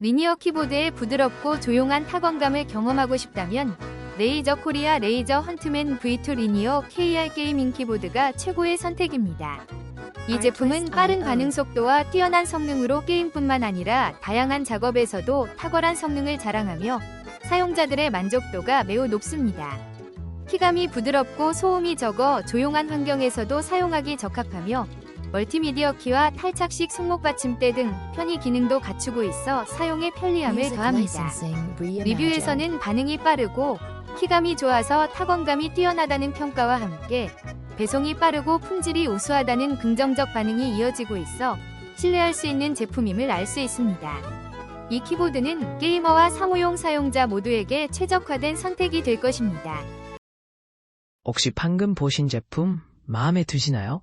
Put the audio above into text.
리니어 키보드의 부드럽고 조용한 타건감을 경험하고 싶다면 레이저 코리아 레이저 헌트맨 V2 리니어 KR 게이밍 키보드가 최고의 선택입니다. 이 제품은 빠른 반응 속도와 뛰어난 성능으로 게임뿐만 아니라 다양한 작업에서도 탁월한 성능을 자랑하며 사용자들의 만족도가 매우 높습니다. 키감이 부드럽고 소음이 적어 조용한 환경에서도 사용하기 적합하며 멀티미디어 키와 탈착식 손목 받침대 등 편의 기능도 갖추고 있어 사용에 편리함을 더합니다. 리뷰에서는 반응이 빠르고 키감이 좋아서 타건감이 뛰어나다는 평가와 함께 배송이 빠르고 품질이 우수하다는 긍정적 반응이 이어지고 있어 신뢰할 수 있는 제품임을 알 수 있습니다. 이 키보드는 게이머와 사무용 사용자 모두에게 최적화된 선택이 될 것입니다. 혹시 방금 보신 제품 마음에 드시나요?